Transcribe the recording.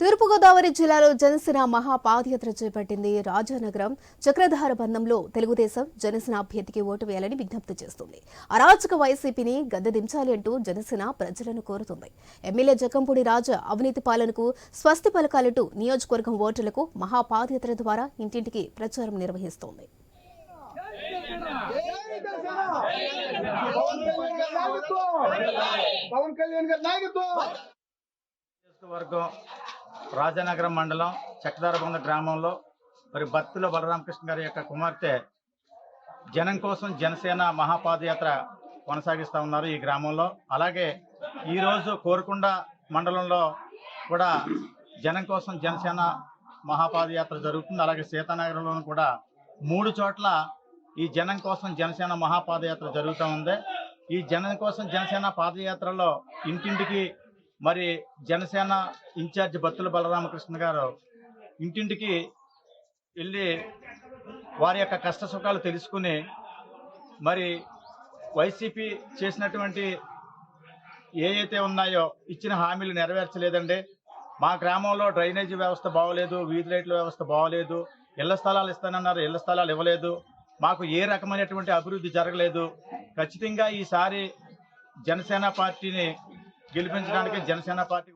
తూర్పుగోదావరి జిల్లాలో జనసేన మహా పాదయాత్ర చేపట్టింది రాజానగరం. చక్రధార బంధంలో తెలుగుదేశం జనసేన అభ్యర్థికి ఓటు వేయాలని విజ్ఞప్తి చేస్తుంది. అరాచక వైసీపీని గద్దెదించాలి అంటూ జనసేన ప్రజలను కోరుతుంది. ఎమ్మెల్యే జకంపూడి రాజా అవినీతి పాలనకు స్వస్తి పలకాలంటూ నియోజకవర్గం ఓటర్లకు మహా పాదయాత్ర ద్వారా ఇంటింటికి ప్రచారం నిర్వహిస్తోంది. పవన్ కళ్యాణ్ గారి నాయకత్వం! నియోజకవర్గం రాజానగరం మండలం చక్రధారబంద గ్రామంలో మరి భక్తుల బలరామకృష్ణ గారి యొక్క కుమార్తె జనం కోసం జనసేన మహాపాదయాత్ర కొనసాగిస్తూ ఉన్నారు ఈ గ్రామంలో. అలాగే ఈరోజు కోరుకొండ మండలంలో కూడా జనం కోసం జనసేన మహాపాదయాత్ర జరుగుతుంది. అలాగే సీతానగరంలోనూ కూడా మూడు చోట్ల ఈ జనం కోసం జనసేన మహాపాదయాత్ర జరుగుతూ ఉంది. ఈ జనం కోసం జనసేన పాదయాత్రలో ఇంటింటికి మరి జనసేన ఇన్ఛార్జ్ బత్తుల బలరామకృష్ణ గారు ఇంటింటికి వెళ్ళి వారి యొక్క కష్ట సుఖాలు తెలుసుకుని మరి వైసీపీ చేసినటువంటి ఏ ఉన్నాయో ఇచ్చిన హామీలు నెరవేర్చలేదండి. మా గ్రామంలో డ్రైనేజీ వ్యవస్థ బాగోలేదు వీధి లైట్ల వ్యవస్థ బాగోలేదు ఇళ్ళ స్థలాలు ఇస్తానన్నారు ఇళ్ళ స్థలాలు ఇవ్వలేదు మాకు ఏ రకమైనటువంటి అభివృద్ధి జరగలేదు. ఖచ్చితంగా ఈసారి జనసేన పార్టీని గెలిపించడానికి జనసేన పార్టీ